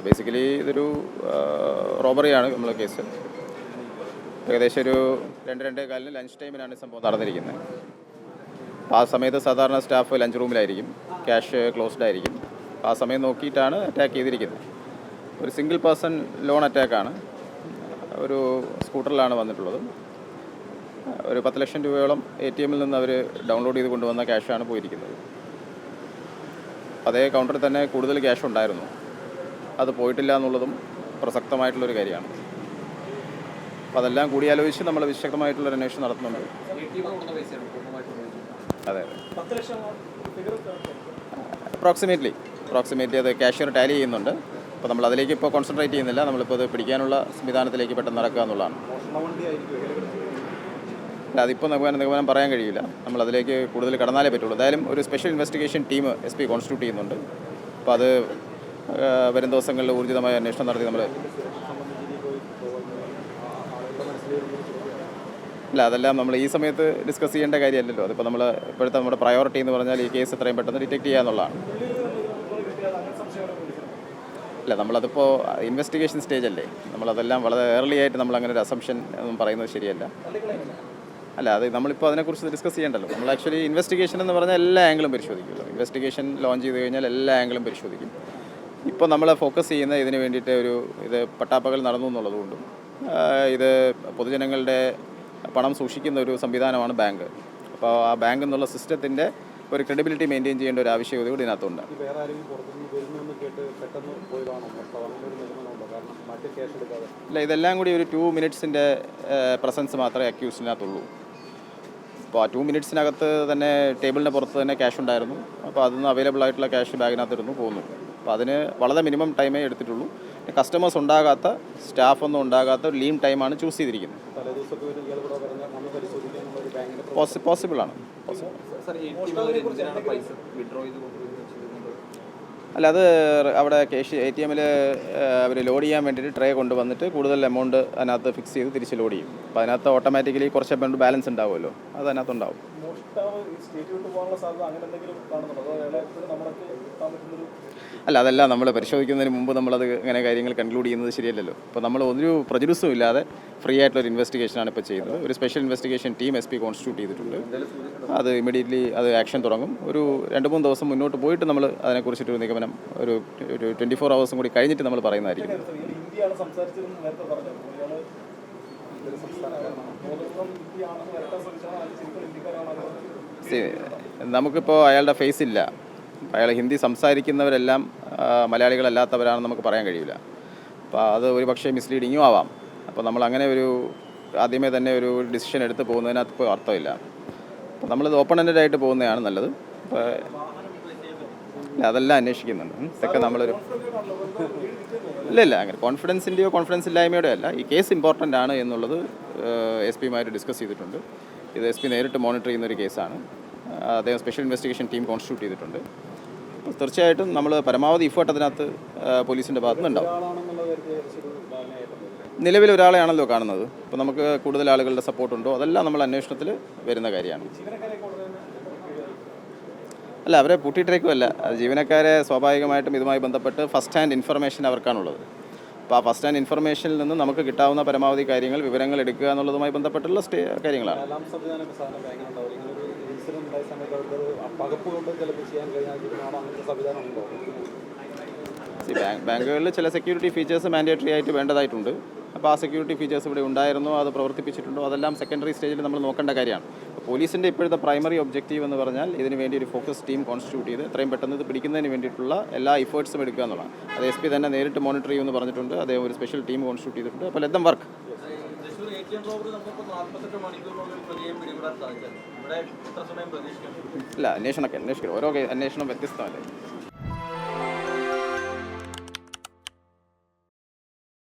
അപ്പോൾ ബേസിക്കലി ഇതൊരു റോബറിയാണ് നമ്മളെ കേസ് ഏകദേശം ഒരു രണ്ട് രണ്ടേ കാലിന് ലഞ്ച് ടൈമിലാണ് സംഭവം നടന്നിരിക്കുന്നത്. അപ്പോൾ ആ സമയത്ത് സാധാരണ സ്റ്റാഫ് ലഞ്ച് റൂമിലായിരിക്കും ക്യാഷ് ക്ലോസ്ഡ് ആയിരിക്കും. ആ സമയം നോക്കിയിട്ടാണ് അറ്റാക്ക് ചെയ്തിരിക്കുന്നത്. ഒരു സിംഗിൾ പേഴ്സൺ ലോൺ അറ്റാക്കാണ് ഒരു സ്കൂട്ടറിലാണ് വന്നിട്ടുള്ളത്. ഒരു പത്ത് ലക്ഷം രൂപയോളം എ ടി എമ്മിൽ നിന്ന് അവർ ഡൗൺലോഡ് ചെയ്ത് കൊണ്ടുവന്ന ക്യാഷാണ് പോയിരിക്കുന്നത്. അതേ കൗണ്ടറിൽ തന്നെ കൂടുതൽ ക്യാഷ് ഉണ്ടായിരുന്നു. അത് പോയിട്ടില്ല എന്നുള്ളതും പ്രസക്തമായിട്ടുള്ളൊരു കാര്യമാണ്. അപ്പോൾ അതെല്ലാം കൂടി ആലോചിച്ച് നമ്മൾ വിശക്തമായിട്ടുള്ളൊരു അന്വേഷണം നടത്തുന്നുണ്ട്. അതെ അപ്രോക്സിമേറ്റ്ലി അപ്രോക്സിമേറ്റ്ലി അത് ക്യാഷ്യർ ടാലി ചെയ്യുന്നുണ്ട്. അപ്പോൾ നമ്മൾ അതിലേക്ക് ഇപ്പോൾ കോൺസെൻട്രേറ്റ് ചെയ്യുന്നില്ല. നമ്മളിപ്പോൾ അത് പിടിക്കാനുള്ള സംവിധാനത്തിലേക്ക് പെട്ടെന്ന് നടക്കുക എന്നുള്ളതാണ്. അതിപ്പോൾ നമുക്ക് നിഗമനം പറയാൻ കഴിയില്ല. നമ്മൾ അതിലേക്ക് കൂടുതൽ കടന്നാലേ പറ്റുള്ളൂ. എന്തായാലും ഒരു special investigation team S P constitute ചെയ്യുന്നുണ്ട്. അപ്പോൾ അത് വരും ദിവസങ്ങളിൽ ഊർജിതമായ അന്വേഷണം നടത്തി നമ്മൾ അല്ല അതെല്ലാം നമ്മൾ ഈ സമയത്ത് ഡിസ്കസ് ചെയ്യേണ്ട കാര്യമല്ലല്ലോ. അതിപ്പോൾ നമ്മൾ ഇപ്പോഴത്തെ നമ്മുടെ പ്രയോറിറ്റി എന്ന് പറഞ്ഞാൽ ഈ കേസ് എത്രയും പെട്ടെന്ന് ഡിറ്റക്ട് ചെയ്യുക എന്നുള്ളതാണ്. അല്ല നമ്മളതിപ്പോൾ ഇൻവെസ്റ്റിഗേഷൻ സ്റ്റേജ് അല്ലേ? നമ്മളതെല്ലാം വളരെ ഏർലി ആയിട്ട് നമ്മൾ അങ്ങനെ ഒരു അസംഷൻ ഒന്നും പറയുന്നത് ശരിയല്ല. അല്ല അത് നമ്മളിപ്പോൾ അതിനെക്കുറിച്ച് ഡിസ്കസ് ചെയ്യണ്ടല്ലോ. നമ്മൾ ആക്ച്വലി ഇൻവെസ്റ്റിഗേഷൻ എന്ന് പറഞ്ഞാൽ എല്ലാ ആംഗിളും പരിശോധിക്കുമല്ലോ ഇൻവെസ്റ്റിഗേഷൻ ലോഞ്ച് ചെയ്ത് കഴിഞ്ഞാൽ എല്ലാ ആംഗിളും പരിശോധിക്കും. ഇപ്പോൾ നമ്മൾ ഫോക്കസ് ചെയ്യുന്ന ഇതിന് വേണ്ടിയിട്ട് ഒരു ഇത് പട്ടാപ്പകൽ നടന്നു എന്നുള്ളതുകൊണ്ടും ഇത് പൊതുജനങ്ങളുടെ പണം സൂക്ഷിക്കുന്ന ഒരു സംവിധാനമാണ് ബാങ്ക്. അപ്പോൾ ആ ബാങ്ക് എന്നുള്ള സിസ്റ്റത്തിന്റെ ഒരു ക്രെഡിബിലിറ്റി മെയിന്റെയിൻ ചെയ്യേണ്ട ഒരു ആവശ്യകത കൂടി ഇതിനകത്തുണ്ട്. ഇല്ല ഇതെല്ലാം കൂടി ഒരു ടു മിനിറ്റ്സിന്റെ പ്രസൻസ് മാത്രമേ അക്യൂസിനകത്തുള്ളൂ അപ്പോൾ ആ ടു മിനിറ്റ്സിനകത്ത് തന്നെ ടേബിളിന്റെ പുറത്ത് തന്നെ ക്യാഷ് ഉണ്ടായിരുന്നു. അപ്പോൾ അതിൽ നിന്ന് അവൈലബിൾ ആയിട്ടുള്ള ക്യാഷ് ബാഗിനകത്തിരുന്നു പോകുന്നു അപ്പോൾ അതിന് വളരെ മിനിമം ടൈമേ എടുത്തിട്ടുള്ളൂ. കസ്റ്റമേഴ്സ് ഉണ്ടാകാത്ത സ്റ്റാഫൊന്നും ഉണ്ടാകാത്ത ഒരു ലീം ടൈമാണ് ചൂസ് ചെയ്തിരിക്കുന്നത്. പോസിബിളാണ് പോസിബിൾ അല്ല അത് അവിടെ ക്യാഷ് എ ടി എമ്മിൽ അവർ ലോഡ് ചെയ്യാൻ വേണ്ടിയിട്ട് ട്രേ കൊണ്ടുവന്നിട്ട് കൂടുതൽ എമൗണ്ട് അതിനകത്ത് ഫിക്സ് ചെയ്ത് തിരിച്ച് ലോഡ് ചെയ്യും. അപ്പോൾ അതിനകത്ത് ഓട്ടോമാറ്റിക്കലി കുറച്ച് എമൗണ്ട് ബാലൻസ് ഉണ്ടാവുമല്ലോ. അത് അതിനകത്ത് ഉണ്ടാവും. അങ്ങനെ അല്ല അതല്ല നമ്മൾ പരിശോധിക്കുന്നതിന് മുമ്പ് നമ്മളത് ഇങ്ങനെ കാര്യങ്ങൾ കൺക്ലൂഡ് ചെയ്യുന്നത് ശരിയല്ലല്ലോ. അപ്പോൾ നമ്മൾ ഒരു പ്രൊജ്യൂസും ഇല്ലാതെ ഫ്രീ ആയിട്ടുള്ള ഒരു ഇൻവെസ്റ്റിഗേഷനാണ് ഇപ്പോൾ ചെയ്യുന്നത് ഒരു special investigation team S P constitute ചെയ്തിട്ടുണ്ട്. അത് ഇമീഡിയറ്റ്ലി അത് ആക്ഷൻ തുടങ്ങും. ഒരു രണ്ട് മൂന്ന് ദിവസം മുന്നോട്ട് പോയിട്ട് നമ്മൾ അതിനെക്കുറിച്ചിട്ട് ഒരു നിഗമനം ഒരു ഒരു ട്വന്റി ഫോർ ഹവേഴ്സും കൂടി കഴിഞ്ഞിട്ട് നമ്മൾ പറയുന്നതായിരിക്കും. നമുക്കിപ്പോൾ അയാളുടെ ഫേസ് ഇല്ല. അയാൾ ഹിന്ദി സംസാരിക്കുന്നവരെല്ലാം മലയാളികളല്ലാത്തവരാണെന്ന് നമുക്ക് പറയാൻ കഴിയില്ല. അപ്പോൾ അത് ഒരുപക്ഷെ മിസ്ലീഡിങ്ങും ആവാം. അപ്പോൾ നമ്മൾ അങ്ങനെ ഒരു ആദ്യമേ തന്നെ ഒരു ഡിസിഷൻ എടുത്ത് പോകുന്നതിനകത്ത് ഇപ്പോൾ അർത്ഥമില്ല. അപ്പോൾ നമ്മളിത് ഓപ്പൺ എൻഡഡ് ആയിട്ട് പോകുന്നതാണ് നല്ലത്. അപ്പോൾ അതെല്ലാം അന്വേഷിക്കുന്നുണ്ട്. ഇതൊക്കെ നമ്മളൊരു ഇല്ല ഇല്ല അങ്ങനെ കോൺഫിഡൻസിന്റെയോ കോൺഫിഡൻസ് ഇല്ലായ്മയുടെ അല്ല. ഈ കേസ് ഇമ്പോർട്ടന്റ് ആണ് എന്നുള്ളത് എസ് പിമാർ ഡിസ്കസ് ചെയ്തിട്ടുണ്ട്. ഇത് എസ് പി നേരിട്ട് മോണിറ്റർ ചെയ്യുന്ന ഒരു കേസാണ് അദ്ദേഹം സ്പെഷ്യൽ ഇൻവെസ്റ്റിഗേഷൻ ടീം കോൺസ്റ്റിറ്റ്യൂട്ട് ചെയ്തിട്ടുണ്ട്. തീർച്ചയായിട്ടും നമ്മൾ പരമാവധി ഇഫേർട്ട് അതിനകത്ത് പോലീസിന്റെ ഭാഗത്തു നിലവിൽ ഒരാളെയാണല്ലോ കാണുന്നത്. അപ്പോൾ നമുക്ക് കൂടുതൽ ആളുകളുടെ സപ്പോർട്ടുണ്ടോ അതെല്ലാം നമ്മൾ അന്വേഷണത്തിൽ വരുന്ന കാര്യമാണ്. അല്ല അവരെ പൂട്ടിയിട്ടേക്കുമല്ല ജീവനക്കാരെ സ്വാഭാവികമായിട്ടും ഇതുമായി ബന്ധപ്പെട്ട് ഫസ്റ്റ് ഹാൻഡ് ഇൻഫർമേഷൻ അവർക്കാണുള്ളത്. അപ്പോൾ ആ ഫസ്റ്റ് ഹാൻഡ് ഇൻഫർമേഷനിൽ നിന്ന് നമുക്ക് കിട്ടാവുന്ന പരമാവധി കാര്യങ്ങൾ വിവരങ്ങൾ എടുക്കുക എന്നുള്ളതുമായി ബന്ധപ്പെട്ടുള്ള സ്റ്റേ കാര്യങ്ങളാണ്. ബാങ്കുകളിൽ ചില സെക്യൂരിറ്റി ഫീച്ചേഴ്സ് മാൻഡേറ്ററി ആയിട്ട് വേണ്ടതായിട്ടുണ്ട്. അപ്പോൾ ആ സെക്യൂരിറ്റി ഫീച്ചേഴ്സ് ഇവിടെ ഉണ്ടായിരുന്നോ അത് പ്രവർത്തിപ്പിച്ചിട്ടുണ്ടോ? അതെല്ലാം സെക്കൻഡറി സ്റ്റേജിൽ നമ്മൾ നോക്കേണ്ട കാര്യമാണ്. പോലീസിന്റെ ഇപ്പോഴത്തെ പ്രൈമറി ഒബ്ജക്റ്റീവ് എന്ന് പറഞ്ഞാൽ ഇതിന് വേണ്ടി ഒരു ഫോക്കസ് ടീം കോൺസ്റ്റിറ്റ്യൂട്ട് ചെയ്ത് എത്രയും പെട്ടെന്ന് ഇത് പിടിക്കുന്നതിന് വേണ്ടിയിട്ടുള്ള എല്ലാ എഫേർട്സും എടുക്കുക എന്നുള്ളതാണ്. അത് എസ് പി തന്നെ നേരിട്ട് മോണിറ്റർ ചെയ്യുമെന്ന് പറഞ്ഞിട്ടുണ്ട്. അദ്ദേഹം ഒരു സ്പെഷ്യൽ ടീം കോൺസ്റ്റിറ്റ്യൂട്ട് ചെയ്തിട്ടുണ്ട്. അപ്പോൾ ദം വർക്ക് ഇല്ല അന്വേഷണമൊക്കെ അന്വേഷിക്കണം. ഓരോ അന്വേഷണം വ്യത്യസ്തമല്ലേ?